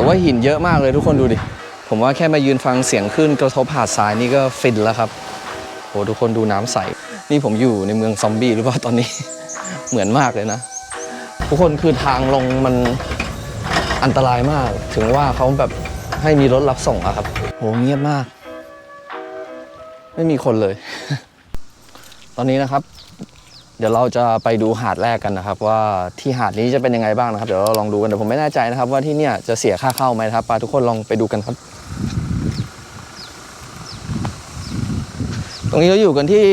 แต่ว่าหินเยอะมากเลยทุกคนดูดิ ผมว่าแค่มายืนฟังเสียงคลื่นกระทบหาดทรายนี่ก็ฟินแล้วครับโหทุกคนดูน้ำใส นี่ผมอยู่ในเมืองซอมบี้หรือเปล่าตอนนี้ เหมือนมากเลยนะ ทุกคนคือทางลงมันอันตรายมาก ถึงว่าเขาแบบให้มีรถรับส่งอะครับโหเงียบมาก ไม่มีคนเลย ตอนนี้นะครับ เดี๋ยวเราจะไปดูหาดแรกกันนะครับ ว่าที่หาดนี้จะเป็นยังไงบ้างนะครับ เดี๋ยวเราลองดูกันแต่ผมไม่แน่ใจนะครับ ว่าที่เนี่ยจะเสียค่าเข้าไหมนะครับไปทุกคนลองไปดูกันครับ ตรงนี้เราอยู่กันที่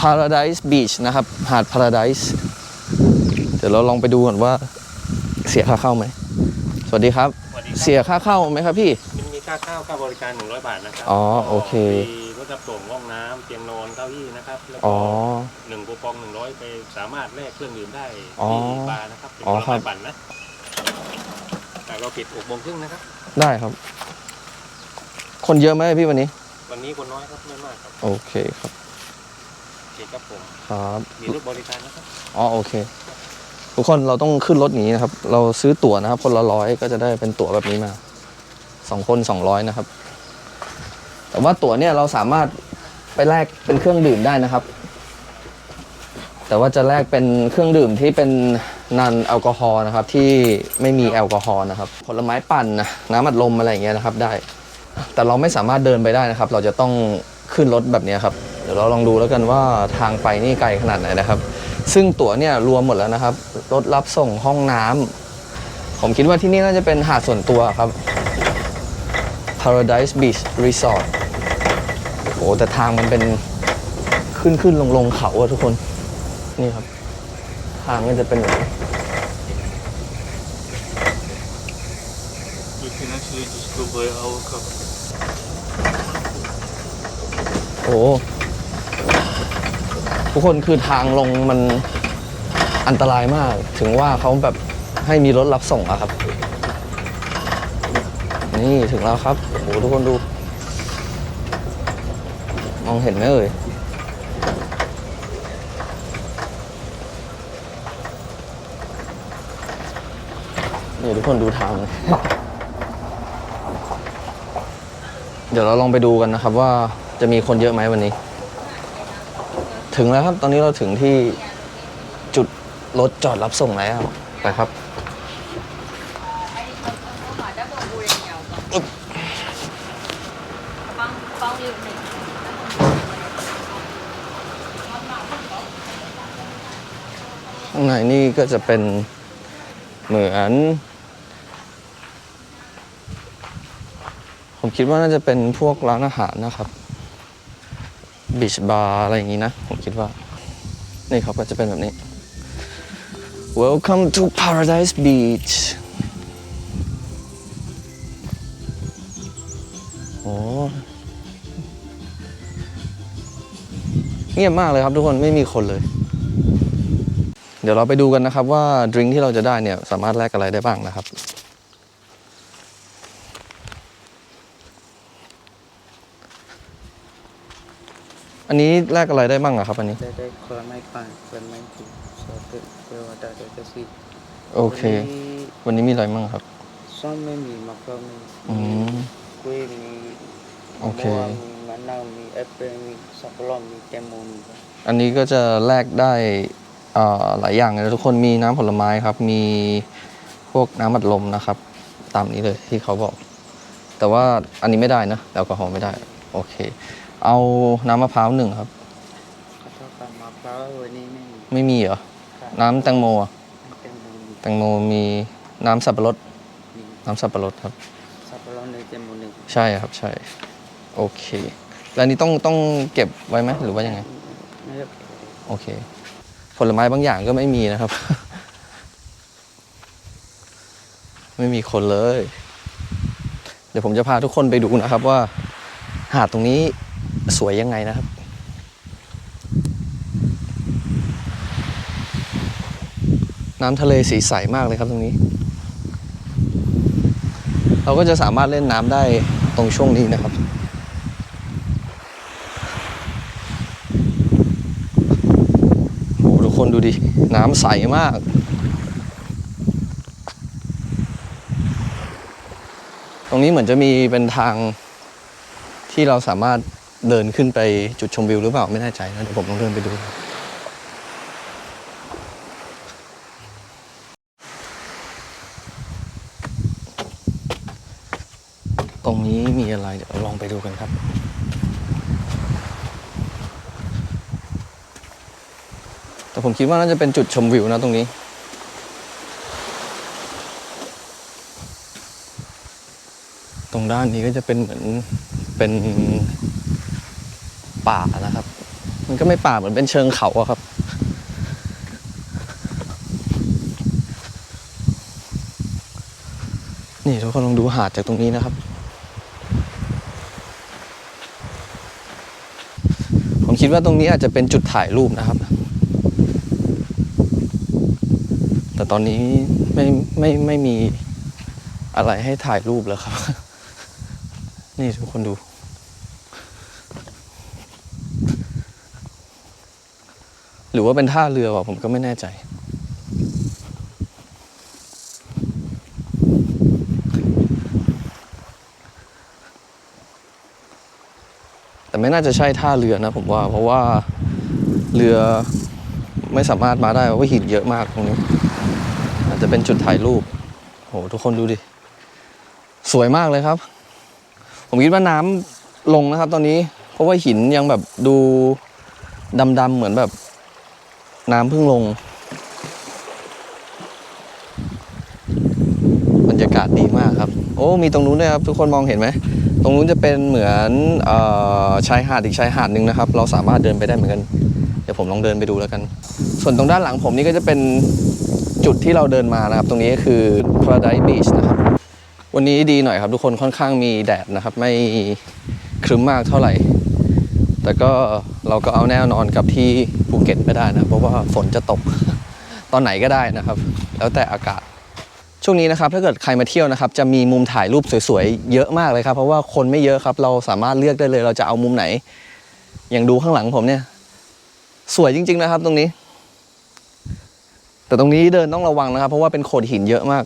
Paradise Beach นะครับ หาด Paradise เดี๋ยวเราลองไปดูก่อนว่าเสียค่าเข้าไหมสวัสดีครับสวัสดีครับเสียค่าเข้าไหมครับพี่มันมี ค่าข้าวค่าบริการ 100 บาทนะครัอ๋อโอเค มีรถรับส่งห้องน้ำเตียงนอนเก้าอี้นะครับแล้วอ๋ก็อ หนึ่งคูปองหนึ่งร้อยไปสามารถแลกเครื่องดื่มได้อ๋อที่บาร์นะครับเป็นอ๋อผลครัไม้บปั่นนะแต่เราปิดหกโมงครึ่งนะครับ ได้ครับ คนเยอะไหมพี่วันนี้ วันนี้คนน้อยครับไม่มากครับโอเคครับโอเคครับผมครับ มีรถบริการนะครับอ๋อโอเค ทุกคนเราต้องขึ้นรถอย่างนี้นะครับ เราซื้อตั๋วนะครับ คนละร้อยก็จะได้เป็นตั๋วแบบนี้มา สองคนสองร้อยนะครับ แต่ว่าตั๋วเนี่ยเราสามารถไปแลกเป็นเครื่องดื่มได้นะครับ แต่ว่าจะแลกเป็นเครื่องดื่มที่เป็นนันแอลกอฮอล์นะครับ ที่ไม่มีแอลกอฮอล์นะครับ ผลไม้ปั่นนะน้ำอัดลมอะไรอย่างเงี้ยนะครับได้ แต่เราไม่สามารถเดินไปได้นะครับ เราจะต้องขึ้นรถแบบนี้ครับ เดี๋ยวเราลองดูแล้วกันว่าทางไปนี่ไกลขนาดไหนนะครับ ซึ่งตั๋วเนี่ยรวมหมดแล้วนะครับ รถรับส่งห้องน้ำผมคิดว่าที่นี่น่าจะเป็นหาดส่วนตัวครับ Paradise Beach Resort โอ้แต่ทางมันเป็นขึ้นขึ้นลงลงเขาอะทุกคน นี่ครับ ทางก็จะเป็นแบบนี้ You can actually just go by our cup. โอ้ทุกคนคือทางลงมันอันตรายมาก ถึงว่าเขาแบบให้มีรถรับส่งอะครับ นี่ถึงแล้วครับ โอ้โหทุกคนดู มองเห็นไหมเอ่ย นี่ทุกคนดูทาง เดี๋ยวเราลองไปดูกันนะครับว่าจะมีคนเยอะไหมวันนี้ ถึงแล้วครับ ตอนนี้เราถึงที่จุดรถจอดรับส่งแล้ว ไปครับ นึ่ข้างในนี่ก็จะเป็นเหมือน ผมคิดว่าน่าจะเป็นพวกร้านอาหารนะครับบีชบาร์อะไรอย่างนี้นะ ผมคิดว่า นี่ครับก็จะเป็นแบบนี้ Welcome to Paradise Beach เงียบมากเลยครับทุกคนไม่มีคนเลย เดี๋ยวเราไปดูกันนะครับว่าดริงก์ที่เราจะได้เนี่ยสามารถแลกอะไรได้บ้างนะครับอันนี้แลกอะไรได้บ้างอะครับ อันนี้ได้ได้คนละไม้ปั่นคนละไม้ถูสอเตเปวดาเดกซี่โอเค วันนี้มีอะไรบ้างครับซ้อมไม่มีมะพร้าวมีอืมกล้วยมีโอเคมะม่วงมีมะ นาวมีแอปเปิ้ลมีสับปะรดมีแตงโมมีครับอันนี้ก็จะแลกได้อ่าหลายอย่างเลยนะทุกคนมีน้ำผลไม้ครับ มีพวกน้ำอัดลมนะครับ ตามนี้เลยที่เขาบอก แต่ว่าอันนี้ไม่ได้นะแอลกอฮอล์ไม่ได้ โอเค เอาน้ำมะพร้าวหนึ่งครับ ขอโทษครับมะพร้าววันนี้ไม่มีไม่มีเหรอ ครับน้ำแตงโมอะแตงโมมีแตงโมมีน้ำสับปะรด มีน้ำสับปะรดครับ สับปะรดหนึ่งแตงโมหนึ่ง ใช่ครับใช่ โอเค แล้วอันนี้ต้องต้องเก็บไว้ไหมหรือว่ายังไงไม่ได้โอเค ผลไม้บางอย่างก็ไม่มีนะครับ ไม่มีคนเลย เดี๋ยวผมจะพาทุกคนไปดูนะครับว่า หาดตรงนี้สวยยังไงนะครับ น้ำทะเลสีใสมากเลยครับตรงนี้ เราก็จะสามารถเล่นน้ำได้ตรงช่วงนี้นะครับ โอ้โหทุกคน ดิ น้ำใสมาก ตรงนี้เหมือนจะมีเป็นทางที่เราสามารถเดินขึ้นไปจุดชมวิวหรือเปล่าไม่แน่ใจนะเดี๋ยวผมลองเดินไปดู ตรงนี้มีอะไรเดี๋ยวลองไปดูกันครับ แต่ผมคิดว่าน่าจะเป็นจุดชมวิวนะตรงนี้ ตรงด้านนี้ก็จะเป็นเหมือนเป็นป่านะครับ มันก็ไม่ป่าเหมือนเป็นเชิงเขาอะครับนี่ทุกคนลองดูหาดจากตรงนี้นะครับ ผมคิดว่าตรงนี้อาจจะเป็นจุดถ่ายรูปนะครับ แต่ตอนนี้ไม่ไม่ไม่มีอะไรให้ถ่ายรูปแล้วครับ นี่ทุกคนดู หรือว่าเป็นท่าเรือวะผมก็ไม่แน่ใจแต่ไม่น่าจะใช่ท่าเรือนะผมว่า เพราะว่าเรือไม่สามารถมาได้เพราะว่าหินเยอะมากตรงนี้ อาจจะเป็นจุดถ่ายรูปโหทุกคนดูดิ สวยมากเลยครับ ผมคิดว่าน้ำลงนะครับ ตอนนี้เพราะว่าหินยังแบบดูดำๆเหมือนแบบ น้ำเพิ่งลง บรรยากาศดีมากครับ โอ้ มีตรงนู้นด้วยครับ ทุกคนมองเห็นไหมตรงนู้นจะเป็นเหมือนออชายหาดอีกชายหาดหนึ่งนะครับ เราสามารถเดินไปได้เหมือนกัน เดี๋ยวผมลองเดินไปดูแล้วกัน ส่วนตรงด้านหลังผมนี่ก็จะเป็นจุดที่เราเดินมานะครับ ตรงนี้ก็คือ Paradise Beach นะครับ วันนี้ดีหน่อยครับ ทุกคนค่อนข้างมีแดดนะครับ ไม่ครึ้มมากเท่าไหร่ แต่ก็เราก็เอาแน่นอนกับที่ภูเก็ตไม่ได้นะเพราะว่าฝนจะตกตอนไหนก็ได้นะครับ แล้วแต่อากาศช่วงนี้นะครับถ้าเกิดใครมาเที่ยวนะครับจะมีมุมถ่ายรูปสวยๆเยอะมากเลยครับ เพราะว่าคนไม่เยอะครับ เราสามารถเลือกได้เลย เราจะเอามุมไหน อย่างดูข้างหลังผมเนี่ย สวยจริง ๆ นะครับ ตรงนี้ แต่ตรงนี้เดินต้องระวังนะครับ เพราะว่าเป็นโขดหินเยอะมาก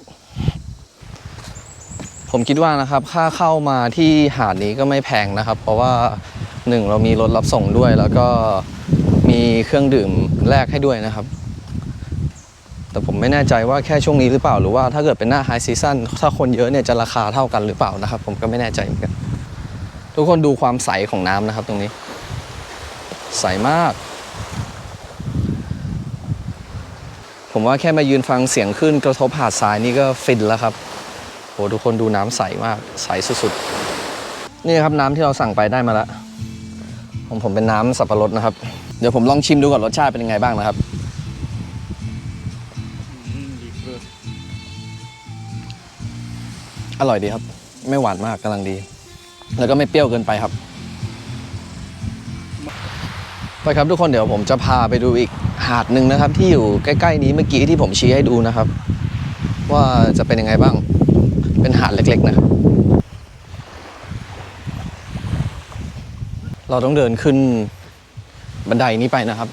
ผมคิดว่านะครับ ค่าเข้ามาที่หาดนี้ก็ไม่แพงนะครับ เพราะว่าหนึ่งเรามีรถรับส่งด้วย แล้วก็มีเครื่องดื่มแลกให้ด้วยนะครับ แต่ผมไม่แน่ใจว่าแค่ช่วงนี้หรือเปล่าหรือว่าถ้าเกิดเป็นหน้าไฮซีซั o นถ้าคนเยอะเนี่ยจะราคาเท่ากันหรือเปล่านะครับ ผมก็ไม่แน่ใจเหมือนกันทุกคนดูความใสของน้ำนะครับ ตรงนี้ ใสมาก ผมว่าแค่มายืนฟังเสียงขึ้นกระทบหาดทรายนี่ก็ฟินแล้วครับโหทุกคนดูน้ำใสมากใสสุดๆ นี่ครับน้ำที่เราสั่งไปได้มาแล้วของผมเป็นน้ำสับปะรดนะครับ เดี๋ยวผมลองชิมดูก่อนรสชาติเป็นยังไงบ้างนะครับอร่อยดีครับ ไม่หวานมากกำลังดี แล้วก็ไม่เปรี้ยวเกินไปครับ ไปครับทุกคนเดี๋ยวผมจะพาไปดูอีกาดหนึ่งนะครับ ที่อยู่ใกล้ๆนี้เมื่อกี้ที่ผมชี้ให้ดูนะครับ ว่าจะเป็นยังไงบ้าง เป็นหาดเล็กๆนะครับ เราต้องเดินขึ้นบันไดนี้ไปนะครับ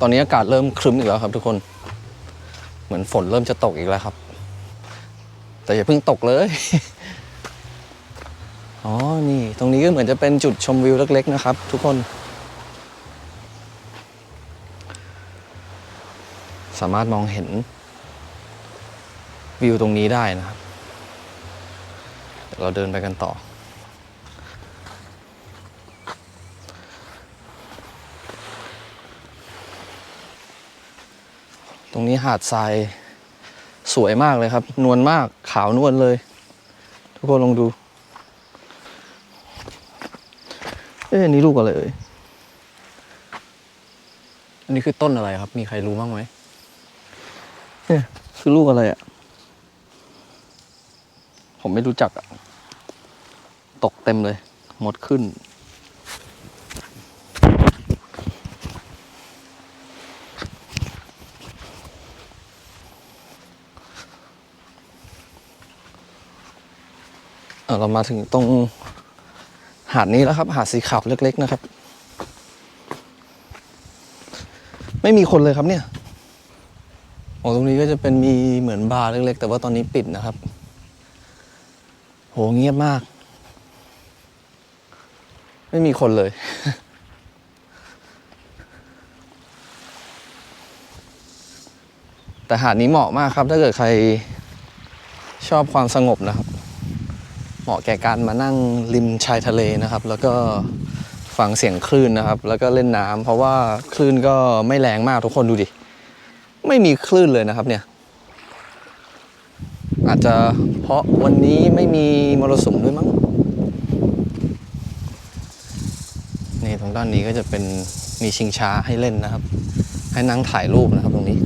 ตอนนี้อากาศเริ่มครึ้มอีกแล้วครับทุกคน เหมือนฝนเริ่มจะตกอีกแล้วครับ แต่อย่าเพิ่งตกเลย ตรงนี้ก็เหมือนจะเป็นจุดชมวิวเล็กๆนะครับ ทุกคน สามารถมองเห็น วิวตรงนี้ได้นะครับเดี๋ยวเราเดินไปกันต่อ ตรงนี้หาดทรายสวยมากเลยครับ นวลมากขาวนวลเลย ทุกคนลองดู เอ๊ะอันนี้ลูกอะไรเอ่ย อันนี้คือต้นอะไรครับ มีใครรู้บ้างไหมเนี่ยคือลูกอะไรอะ่ะ ผมไม่รู้จักอะ่ะตกเต็มเลย หมดขึ้นเอ่อเรามาถึงตรง หาดนี้แล้วครับ หาดสีขาวเล็ก ๆ นะครับ ไม่มีคนเลยครับเนี่ยโอ้ตรงนี้ก็จะเป็นมีเหมือนบาร์เล็ก ๆ แต่ว่าตอนนี้ปิดนะครับ โหเงียบมาก ไม่มีคนเลยแต่หาดนี้เหมาะมากครับ ถ้าเกิดใครชอบความสงบนะครับ มาะแก่การมานั่งริมชายทะเลนะครับ แล้วก็ฟังเสียงคลื่นนะครับ แล้วก็เล่นน้ำเพราะว่าคลื่นก็ไม่แรงมากทุกคนดูดิ ไม่มีคลื่นเลยนะครับเนี่ย อาจจะเพราะวันนี้ไม่มีมรสุมด้วยมั้งนี่ตรงด้านนี้ก็จะเป็นมีชิงช้าให้เล่นนะครับ ให้นั่งถ่ายรูปนะครับตรงนี้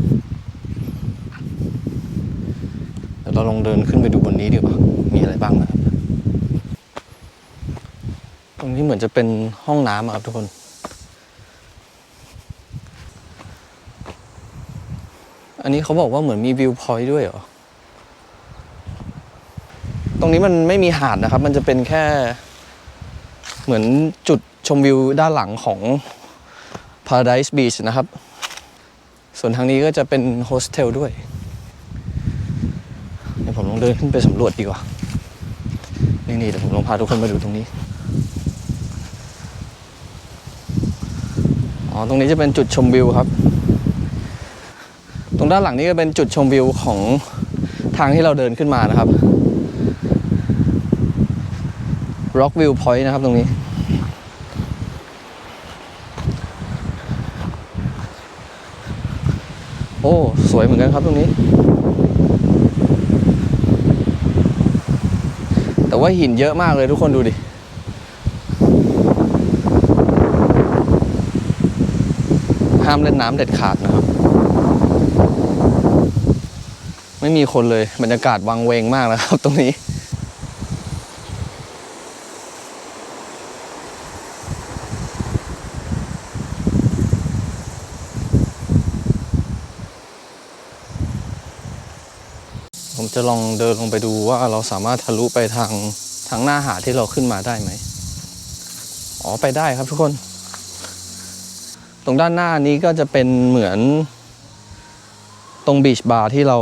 เดี๋ยวเราลองเดินขึ้นไปดูบนนี้ดีกว่า มีอะไรบ้างนะครับ รงนี้เหมือนจะเป็นห้องน้ำครับทุกคน อันนี้เขาบอกว่าเหมือนมีวิวพอยต์ด้วยเหรอ ตรงนี้มันไม่มีหาดนะครับ มันจะเป็นแค่ เหมือนจุดชมวิวด้านหลังของ Paradise Beach นะครับ ส่วนทางนี้ก็จะเป็นโฮสเทลด้วย เดี๋ยวผมลองเดินขึ้นไปสำรวจดีกว่า นี่นี่เดี๋ยวผมลองพาทุกคนมาดูตรงนี้ อ๋อตรงนี้จะเป็นจุดชมวิวครับ ตรงด้านหลังนี้ก็เป็นจุดชมวิวของทางที่เราเดินขึ้นมานะครับ Rock View Point นะครับตรงนี้ โอ้ สวยเหมือนกันครับตรงนี้ แต่ว่าหินเยอะมากเลยทุกคนดูดิามเล่นน้ำเด็ดขาดนะครับ ไม่มีคนเลยบรรยากาศวังเวงมากนะครับ ตรงนี้ ผมจะลองเดินลงไปดูว่าเราสามารถทะลุไปทางทางหน้าหาดที่เราขึ้นมาได้ไหม อ๋อ ไปได้ครับทุกคน ตรงด้านหน้านี้ก็จะเป็นเหมือน ตรงบีชบาร์ที่เรา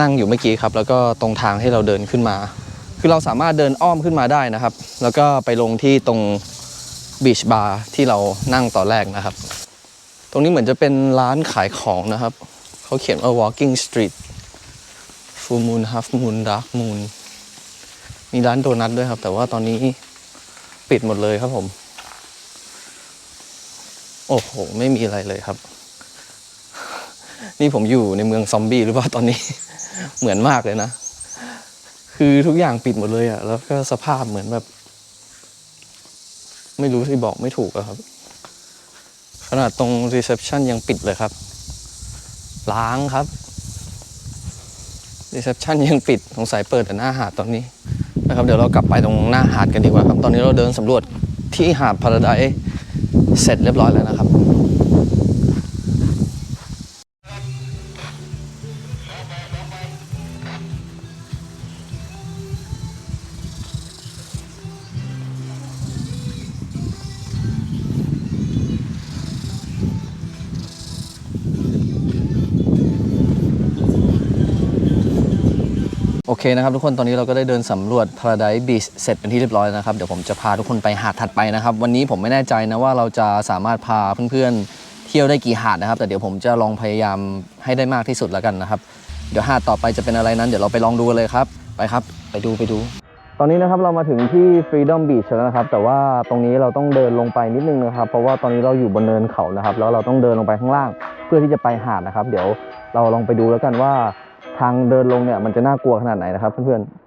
นั่งอยู่เมื่อกี้ครับ แล้วก็ตรงทางที่เราเดินขึ้นมา คือเราสามารถเดินอ้อมขึ้นมาได้นะครับ แล้วก็ไปลงที่ตรงบีชบาร์ที่เรานั่งตอนแรกนะครับ ตรงนี้เหมือนจะเป็นร้านขายของนะครับ เขาเขียนว่า walking street full moon half moon dark moon มีร้านโดนัทด้วยครับ แต่ว่าตอนนี้ปิดหมดเลยครับผม โอ้โห ไม่มีอะไรเลยครับ นี่ผมอยู่ในเมืองซอมบี้หรือเปล่าตอนนี้ เหมือนมากเลยนะ คือทุกอย่างปิดหมดเลยอะแล้วก็สภาพเหมือนแบบ ไม่รู้ที่บอกไม่ถูกอะครับ ขนาดตรงรีเซพชันยังปิดเลยครับ ล้างครับรีเซพชันยังปิดสงสัยเปิดแต่หน้าหาดตอนนี้นะครับ เดี๋ยวเรากลับไปตรงหน้าหาดกันดีกว่าครับ ตอนนี้เราเดินสำรวจที่หาดพาราได เสร็จเรียบร้อยแล้วนะครับ โอเคนะครับทุกคนตอนนี้เราก็ได้เดินสำรวจ Paradise Beach เสร็จเป็นที่เรียบร้อยนะครับ เดี๋ยวผมจะพาทุกคนไปหาดถัดไปนะครับ วันนี้ผมไม่แน่ใจนะว่าเราจะสามารถพาเพื่อนๆ เที่ยวได้กี่หาดนะครับ แต่เดี๋ยวผมจะลองพยายามให้ได้มากที่สุดแล้วกันนะครับ เดี๋ยวหาดต่อไปจะเป็นอะไรนั้น เดี๋ยวเราไปลองดูเลยครับ ไปครับ ไปดูไปดู ตอนนี้นะครับเรามาถึงที่ Freedom Beach แล้วนะครับ แต่ว่าตรงนี้เราต้องเดินลงไปนิดนึงนะครับ เพราะว่าตอนนี้เราอยู่บนเนินเขานะครับ แล้วเราต้องเดินลงไปข้างล่าง เพื่อที่จะไปหาดนะครับ เดี๋ยวเราลองไปดูแล้วกันว่า ทางเดินลงเนี่ยมันจะน่ากลัวขนาดไหนนะครับเพื่อนๆ